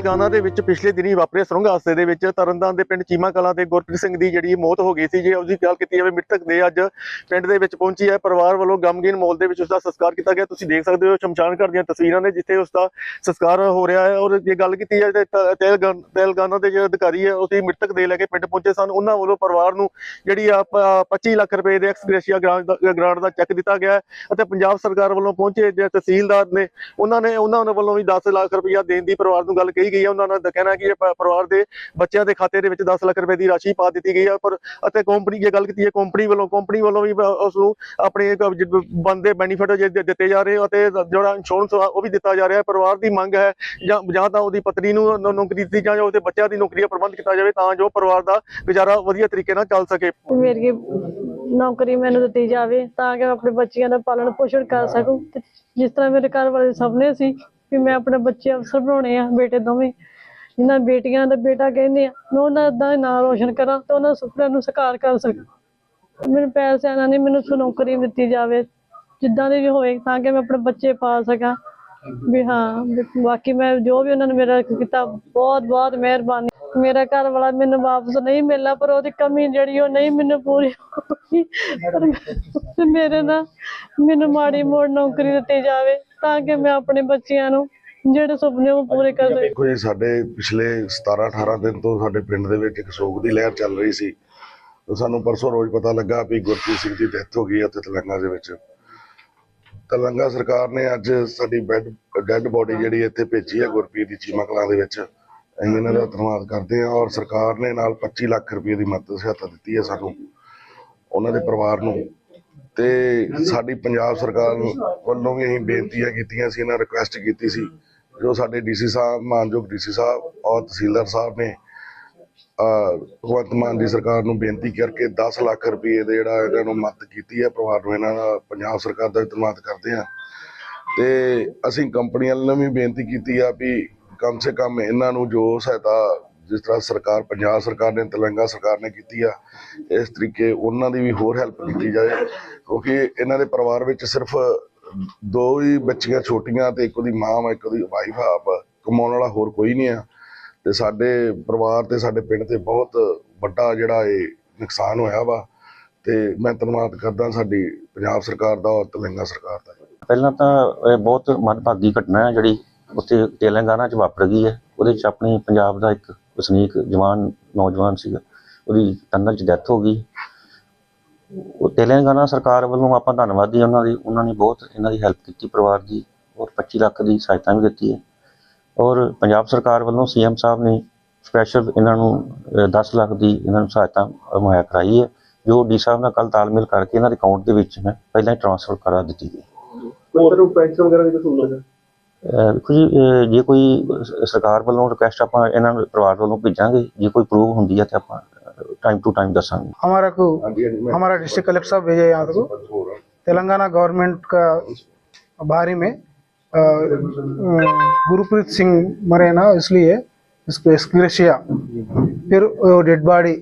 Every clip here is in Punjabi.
ਤੇਲੰਗਾਨਾ ਦੇ ਵਿੱਚ ਪਿਛਲੇ ਦਿਨੀ ਵਾਪਰੇ ਸੁਰੰਗ ਹਾਦਸੇ ਦੇ ਵਿੱਚ ਤਰਨਤਾਰਨ ਦੇ ਪਿੰਡ ਚੀਮਾ ਕਲਾਂ ਦੇ ਗੁਰਪ੍ਰੀਤ ਸਿੰਘ ਦੀ ਜਿਹੜੀ ਮੌਤ ਹੋ ਗਈ ਸੀ, ਜੇ ਉਸਦੀ ਗੱਲ ਕੀਤੀ ਜਾਵੇ, ਮ੍ਰਿਤਕ ਦੇ ਅੱਜ ਪਿੰਡ ਦੇ ਵਿੱਚ ਪਹੁੰਚੀ ਹੈ। ਪਰਿਵਾਰ ਵੱਲੋਂ ਗਮਗੀਨ ਮੌਲ ਦੇ ਵਿੱਚ ਉਸਦਾ ਸੰਸਕਾਰ ਕੀਤਾ ਗਿਆ। ਤੁਸੀਂ ਦੇਖ ਸਕਦੇ ਹੋ ਸ਼ਮਸ਼ਾਨ ਘਾਟ ਦੀਆਂ ਤਸਵੀਰਾਂ ਨੇ, ਜਿੱਥੇ ਉਸਦਾ ਸੰਸਕਾਰ ਹੋ ਰਿਹਾ ਹੈ। ਔਰ ਜੇ ਗੱਲ ਕੀਤੀ ਜਾਵੇ ਤਾਂ ਤੇਲਗਾਨਾ ਦੇ ਜਿਹੜੇ ਅਧਿਕਾਰੀ ਹੈ ਉਸੇ ਮ੍ਰਿਤਕ ਦੇ ਲੈ ਕੇ ਪਿੰਡ ਪਹੁੰਚੇ ਸਨ। ਉਹਨਾਂ ਵੱਲੋਂ ਪਰਿਵਾਰ ਨੂੰ ਜਿਹੜੀ ਆ ਪ- 25 ਲੱਖ ਰੁਪਏ ਦੇ ਐਕਸਗ੍ਰੇਸ਼ੀਆ ਗ੍ਰਾਂਟ ਦਾ ਗ੍ਰਾਂਟ ਦਾ ਚੈੱਕ ਦਿੱਤਾ ਗਿਆ ਹੈ ਅਤੇ ਪੰਜਾਬ ਸਰਕਾਰ ਵੱਲੋਂ ਪਹੁੰਚੇ ਜਿਹੜੇ ਤਹਿਸੀਲਦਾਰ ਨੇ, ਉਹਨਾਂ ਨੇ ਉਹਨਾਂ ਵੱਲੋਂ ਵੀ 10 ਲੱਖ ਰੁਪਇਆ ਦੇਣ ਦੀ ਪਰਿਵਾਰ ਨੂੰ ਗੱਲ ਕਹੀ ਗਈ ਹੈ। ਉਹਨਾਂ ਦਾ ਕਹਿਣਾ ਕਿ ਪਰਿਵਾਰ ਦੇ ਬੱਚਿਆਂ ਦੇ ਖਾਤੇ ਦੇ ਵਿੱਚ 10 ਲੱਖ ਰੁਪਏ ਦੀ ਰਾਸ਼ੀ ਪਾ ਦਿੱਤੀ ਗਈ ਹੈ। ਪਰ ਅਤੇ ਕੰਪਨੀ ਜੇ ਗੱਲ ਕੀਤੀ ਹੈ ਕੰਪਨੀ ਵੱਲੋਂ ਕੰਪਨੀ ਵੱਲੋਂ ਵੀ ਉਸ ਨੂੰ ਆਪਣੇ ਬੰਦੇ ਬੈਨੀਫਿਟ ਦਿੱਤੇ ਜਾ ਰਹੇ ਅਤੇ ਜਿਹੜਾ ਇੰਸ਼ੋਰੈਂਸ ਉਹ ਵੀ ਦਿੱਤਾ ਜਾ ਰਿਹਾ ਪਰਿਵਾਰ ਦੀ ਮੰਗ ਹੈ ਜਾਂ ਜਾਂ ਤਾਂ ਉਹਦੀ ਪਤਨੀ ਨੂੰ ਨੌਕਰੀ ਦਿੱਤੀ ਜਾਂ ਉਹਦੇ ਬੱਚਿਆਂ ਦੀ ਨੌਕਰੀ ਦਾ ਪ੍ਰਬੰਧ ਕੀਤਾ ਜਾਵੇ ਤਾਂ ਜੋ ਪਰਿਵਾਰ ਦਾ ਗੁਜ਼ਾਰਾ ਵਧੀਆ ਤਰੀਕੇ ਨਾਲ ਚੱਲ ਸਕੇ। ਮੇਰੀ ਨੌਕਰੀ ਮੈਨੂੰ ਦਿੱਤੀ ਜਾਵੇ ਤਾਂ ਕਿ ਆਪਣੇ ਬੱਚਿਆਂ ਦਾ ਪਾਲਣ ਪੋਸ਼ਣ ਕਰ ਸਕੂੰ। ਜਿਸ ਤਰ੍ਹਾਂ ਮੇਰੇ ਘਰ ਵਾਲੇ ਦੇ ਸੁਪਨੇ ਸੀ ਕਿ ਮੈਂ ਆਪਣੇ ਬੱਚੇ ਅਫਸਰ ਬਣਾਉਣੇ ਆ, ਬੇਟੇ ਦੋਵੇਂ। ਜਿਨ੍ਹਾਂ ਬੇਟੀਆਂ ਦਾ ਬੇਟਾ ਕਹਿੰਦੇ ਆ, ਮੈਂ ਉਹਨਾਂ ਦਾ ਨਾਂ ਰੋਸ਼ਨ ਕਰਾਂ ਤੇ ਉਹਨਾਂ ਸੁਪਨਿਆਂ ਨੂੰ ਸਾਕਾਰ ਕਰ ਸਕਾਂ। ਮੈਨੂੰ ਪੈਸਿਆਂ ਨਾਲ ਨਹੀਂ, ਮੈਨੂੰ ਨੌਕਰੀ ਦਿੱਤੀ ਜਾਵੇ। ਜਿੱਦਾਂ ਦੀ ਵੀ ਹੋਏ, ਤਾਂ ਕਿ ਮੈਂ ਆਪਣੇ ਬੱਚੇ ਪਾਲ ਸਕਾਂ। ਵੀ ਹਾਂ ਬਾਕੀ ਮੈਂ ਜੋ ਵੀ ਉਹਨਾਂ ਨੇ ਮੇਰਾ ਕੀਤਾ ਬਹੁਤ ਬਹੁਤ ਮਿਹਰਬਾਨੀ। ਮੇਰਾ ਘਰ ਵਾਲਾ ਮੈਨੂੰ ਵਾਪਸ ਨਹੀਂ ਮਿਲਣਾ, ਪਰ ਉਹਦੀ ਕਮੀ ਜਿਹੜੀ ਉਹ ਨਹੀਂ ਮੈਨੂੰ ਪੂਰੀ ਹੋਈ ਮੇਰੇ ਨਾਲ ਮੈਨੂੰ ਮਾੜੀ ਮੋੜ ਨੌਕਰੀ ਦਿੱਤੀ ਜਾਵੇ। ਤਾਂ ਕਿ ਮੈਂ ਆਪਣੇ ਬੱਚਿਆਂ ਨੂੰ ਜਿਹੜੇ ਸੁਪਨੇ ਉਹ ਪੂਰੇ ਕਰ ਸਕਾਂ। ਦੇਖੋ ਜੀ, ਸਾਡੇ ਪਿਛਲੇ 17 18 ਦਿਨ ਤੋਂ ਸਾਡੇ ਪਿੰਡ ਦੇ ਵਿੱਚ ਇੱਕ ਸੋਗ ਦੀ ਲਹਿਰ ਚੱਲ ਰਹੀ ਸੀ। ਸਾਨੂੰ ਪਰਸੋਂ ਰੋਜ਼ ਪਤਾ ਲੱਗਾ ਵੀ ਗੁਰਪ੍ਰੀਤ ਸਿੰਘ ਦੀ ਡੈਥ ਹੋ ਗਈ ਹੈ ਉੱਥੇ ਤੇਲੰਗਾ ਦੇ ਵਿੱਚ। ਤੇਲੰਗਾ ਸਰਕਾਰ ਨੇ ਅੱਜ ਸਾਡੀ ਬੈੱਡ, ਡੈੱਡ ਬੋਡੀ ਜਿਹੜੀ ਇੱਥੇ ਭੇਜੀ ਹੈ ਗੁਰਪ੍ਰੀਤ ਦੀ ਚੀਮਾ ਕਲਾਂ ਦੇ ਵਿੱਚ। ਅਸੀਂ ਇਹਨਾਂ ਦਾ ਧੰਨਵਾਦ ਕਰਦੇ ਹਾਂ ਔਰ ਸਰਕਾਰ ਨੇ ਨਾਲ 25 ਲੱਖ ਰੁਪਏ ਦੀ ਮਦਦ ਸਹਾਇਤਾ ਦਿੱਤੀ ਹੈ ਸਾਨੂੰ। ਉਹਨਾਂ ਦੇ ਪਰਿਵਾਰ ਨੂੰ ਤੇ ਸਾਡੀ ਪੰਜਾਬ ਸਰਕਾਰ ਵੱਲੋਂ ਵੀ ਅਸੀਂ ਬੇਨਤੀਆਂ ਕੀਤੀਆਂ ਸੀ, ਇਹਨਾਂ ਰਿਕੁਐਸਟ ਕੀਤੀ ਸੀ ਜੋ ਸਾਡੇ ਡੀਸੀ ਸਾਹਿਬ, ਮਾਨਯੋਗ ਡੀਸੀ ਸਾਹਿਬ ਔਰ ਤਹਿਸੀਲਦਾਰ ਸਾਹਿਬ ਨੇ ਭਗਵੰਤ ਮਾਨ ਦੀ ਸਰਕਾਰ ਨੂੰ ਬੇਨਤੀ ਕਰਕੇ 10 ਲੱਖ ਰੁਪਏ ਦੇ ਜਿਹੜਾ ਇਹਨਾਂ ਨੂੰ ਮਦਦ ਕੀਤੀ ਹੈ, ਪਰਿਵਾਰ ਨੂੰ ਇਹਨਾਂ ਦਾ, ਪੰਜਾਬ ਸਰਕਾਰ ਦਾ ਧੰਨਵਾਦ ਕਰਦੇ ਹਾਂ। ਤੇ ਅਸੀਂ ਕੰਪਨੀਆਂ ਨੂੰ ਵੀ ਬੇਨਤੀ ਕੀਤੀ ਆ ਵੀ ਕਮ ਸੇ ਕਮ ਇਹਨਾਂ ਨੂੰ ਜੋ ਸਹਾਇਤਾ ਜਿਸ ਤਰ੍ਹਾਂ ਸਰਕਾਰ, ਪੰਜਾਬ ਸਰਕਾਰ ਨੇ ਤੇਲੰਗਾ ਸਰਕਾਰ ਨੇ ਕੀਤੀ ਆ, ਇਸ ਤਰੀਕੇ ਉਹਨਾਂ ਦੀ ਵੀ ਹੋਰ ਹੈਲਪ ਕੀਤੀ ਜਾਏ, ਕਿਉਂਕਿ ਇਹਨਾਂ ਦੇ ਪਰਿਵਾਰ ਵਿੱਚ ਸਿਰਫ ਦੋ ਹੀ ਬੱਚੀਆਂ ਛੋਟੀਆਂ ਤੇ ਇੱਕ ਉਹਦੀ ਮਾਂ ਵਾ, ਇੱਕ ਉਹਦੀ ਵਾਈਫ ਆ, ਆਪ ਕਮਾਉਣ ਵਾਲਾ ਹੋਰ ਕੋਈ ਨਹੀਂ ਆ। ਤੇ ਸਾਡੇ ਪਰਿਵਾਰ ਤੇ ਸਾਡੇ ਪਿੰਡ ਤੇ ਬਹੁਤ ਵੱਡਾ ਜਿਹੜਾ ਇਹ ਨੁਕਸਾਨ ਹੋਇਆ ਵਾ। ਤੇ ਮੈਂ ਧੰਨਵਾਦ ਕਰਦਾ ਸਾਡੀ ਪੰਜਾਬ ਸਰਕਾਰ ਦਾ ਔਰ ਤੇਲੰਗਾ ਸਰਕਾਰ ਦਾ। ਪਹਿਲਾਂ ਤਾਂ ਇਹ ਬਹੁਤ ਮੰਦਭਾਗੀ ਘਟਨਾ ਹੈ ਜਿਹੜੀ ਉੱਥੇ ਤੇਲੰਗਾਨਾ 'ਚ ਵਾਪਰ ਗਈ ਹੈ। ਉਹਦੇ 'ਚ ਆਪਣੀ ਪੰਜਾਬ ਦਾ ਇੱਕ ਵਸਨੀਕ ਜਵਾਨ ਨੌਜਵਾਨ ਸੀਗਾ। ਉਹਦੀ ਟੰਨਲ 'ਚ ਡੈਥ ਹੋ ਗਈ। ਉਹ ਤੇਲੰਗਾਨਾ ਸਰਕਾਰ ਵੱਲੋਂ ਆਪਾਂ ਧੰਨਵਾਦੀ ਉਹਨਾਂ ਦੀ। ਉਹਨਾਂ ਨੇ ਬਹੁਤ ਇਹਨਾਂ ਦੀ ਹੈਲਪ ਕੀਤੀ ਪਰਿਵਾਰ ਦੀ। ਔਰ 25 ਲੱਖ ਦੀ ਸਹਾਇਤਾ ਵੀ ਦਿੱਤੀ ਹੈ। ਔਰ ਪੰਜਾਬ ਸਰਕਾਰ ਵੱਲੋਂ ਸੀਐਮ ਸਾਹਿਬ ਨੇ ਸਪੈਸ਼ਲ ਇਹਨਾਂ ਨੂੰ ਅਹ, 10 ਲੱਖ ਦੀ ਇਹਨਾਂ ਨੂੰ ਸਹਾਇਤਾ ਮੁਹੱਈਆ ਕਰਾਈ ਹੈ। ਜੋ ਡੀ ਸਾਹਿਬ ਨਾਲ ਕੱਲ ਤਾਲਮੇਲ ਕਰਕੇ ਇਹਨਾਂ ਦੇ ਅਕਾਊਂਟ ਦੇ ਵਿੱਚ ਮੈਂ ਪਹਿਲਾਂ ਹੀ ਟ੍ਰਾਂਸਫਰ ਕਰਾ ਦਿੱਤੀ ਗਈ ਕੋਈ ਤੁਹਾਨੂੰ ਪੈਨਸ਼ਨ ਵਗੈਰਾ ਦੀ ਸਹੂਲਤ ਹੈ? ਅਹ ਵੇਖੋ ਜੀ ਅਹ ਜੇ ਕੋਈ ਸ- ਸਰਕਾਰ ਵੱਲੋਂ ਰਿਕੁਐਸਟ ਆਪਾਂ ਇਹਨਾਂ ਨੂੰ ਪਰਿਵਾਰ ਵੱਲੋਂ ਭੇਜਾਂਗੇ ਜੇ ਕੋਈ ਪ੍ਰੂਵ ਹੁੰਦੀ ਹੈ ਤੇ ਆਪਾਂ ਟਾਈਮ ਟੂ ਟਾਈਮ ਦੱਸਾਂਗੇ हमारा को ਹਾਂਜੀ ਹਾਂਜੀ ਮੈਂ हमारा डिस्ट्रिक्ट कलेक्टर साहब भेजे यहाँ को ਹੋਰ ਆ। तेलंगाना गवर्नमेंट का बारे में अ, अ, गुरप्रीत सिंह मरे ना इसलिए इसको एक्सग्रेशिया फिर डेड बॉडी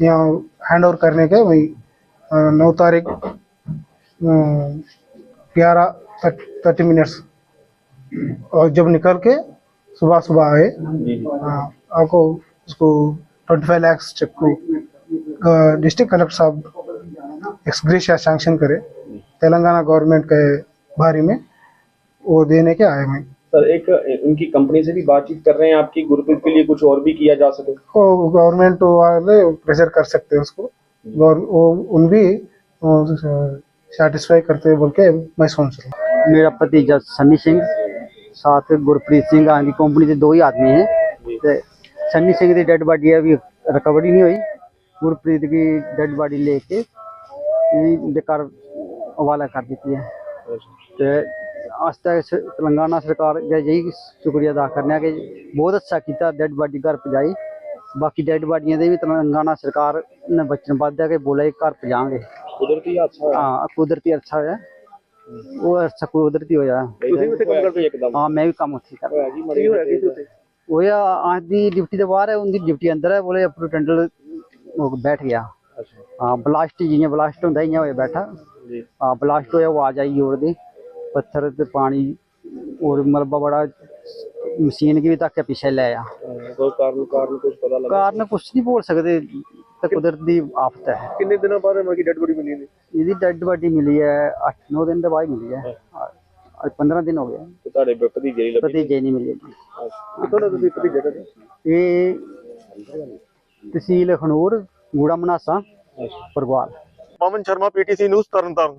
यहाँ हैंड ओवर करने के वही अ, नौ तारीख ग्यारह थर्टी मिनट्स और जब निकल के सुबह सुबह आए हाँ, आपको उसको ट्वेंटी फाइव लैक्स चेक को डिस्ट्रिक्ट कलेक्टर साहब एक्सग्रेस या सेंक्शन करे तेलंगाना गवर्नमेंट के बारे में वो देने के आए में सर एक उनकी कंपनी से भी बातचीत कर रहे हैं आपकी गुरुकुल के लिए कुछ और भी किया जा सके? तो गवर्नमेंट वाले प्रेशर कर सकते हैं उसको वो उन भी सेटिस्फाई करते हैं बोल के मैं सुन रहा मेरा पति जज सनी सिंह साथ गुरप्रीत सिंह की कंपनी के दो ही आदमी हैं। सन्नी सिंह की डेड बॉडी अभी रिकवरी नहीं हुई। गुरप्रीत की डेड बॉडी लेके बेकार हवाला कर दी है। तो तेलंगाना सरकार का यही शुक्रिया अदा करने के बहुत अच्छा किया डेड बॉडी घर पजाई बाकी डेड बॉडियाँ भी तेलंगाना सरकार ने बचन बद बोला घर पजागे कुदरती अच्छा हाँ कुदरती अच्छा है। ਉਹ ਸਕੂ ਕੁਦਰਤੀ ਹੋਇਆ। ਤੁਸੀਂ ਉੱਥੇ ਕੰਮ ਕਰਦੇ ਇੱਕਦਮ? ਹਾਂ ਮੈਂ ਵੀ ਕੰਮ ਉੱਥੇ ਕਰਦਾ। ਜੀ ਮਰੀ ਹੋਇਆ ਕਿਸ ਉੱਤੇ ਉਹ ਆ ਦੀ ਡਿਊਟੀ ਦੇ ਬਾਹਰ ਹੈ ਉਹਦੀ ਡਿਊਟੀ ਅੰਦਰ ਹੈ ਬੋਲੇ ਅਪਰੂ ਟੰਡਲ ਬੈਠ ਗਿਆ। ਹਾਂ ਬਲਾਸਟ ਜਿਵੇਂ ਬਲਾਸਟ ਹੁੰਦਾ ਹੀ ਹੋਇਆ ਬੈਠਾ। ਜੀ। ਹਾਂ ਬਲਾਸਟ ਹੋਇਆ ਆਵਾਜ਼ ਆਈ ਹੋਰ ਦੀ। ਪੱਥਰ ਤੇ ਪਾਣੀ ਔਰ ਮਲਬਾ ਬੜਾ ਮਸ਼ੀਨ ਕੀ ਵੀ ਤੱਕ ਪਿੱਛੇ ਲੈ ਆ। ਕੋਈ ਕਾਰਨ ਕਾਰਨ ਕੁਝ ਪਤਾ ਲੱਗਾ? ਕਾਰਨ ਕੁਝ ਨਹੀਂ ਬੋਲ ਸਕਦੇ ਤੇ ਕੁਦਰਤ ਦੀ ਆਫਤ ਹੈ। ਕਿੰਨੇ ਦਿਨਾਂ ਬਾਅਦ ਮਰ ਡੈਡ ਬੋਡੀ ਮਿਲੀ ਨੇ ਇਹਦੀ ਡੈਡ ਬਾਡੀ ਮਿਲੀ ਹੈ 8-9 ਦਿਨ ਦੇ ਬਾਅਦ ਮਿਲੀ ਹੈ। ਅੱਜ 15 ਦਿਨ ਹੋ ਗਏ। कि ਤੁਹਾਡੇ ਭਤੀਜੇ ਦੀ ਲੱਭੀ ਭਤੀਜੇ ਨਹੀਂ ਮਿਲੀ ਜੀ। ਕਿੱਥੋਂ ਦਾ ਤੁਸੀਂ ਭਤੀਜਾ ਦਾ ਇਹ ਤਹਿਸੀਲ ਖਨੂਰ ਗੂੜਾ ਮਨਾਸਾ ਪਰਿਵਾਰ ਪਵਨ ਸ਼ਰਮਾ ਪੀਟੀਸੀ ਨਿਊਜ਼ ਤਰਨਤਾਰਨ।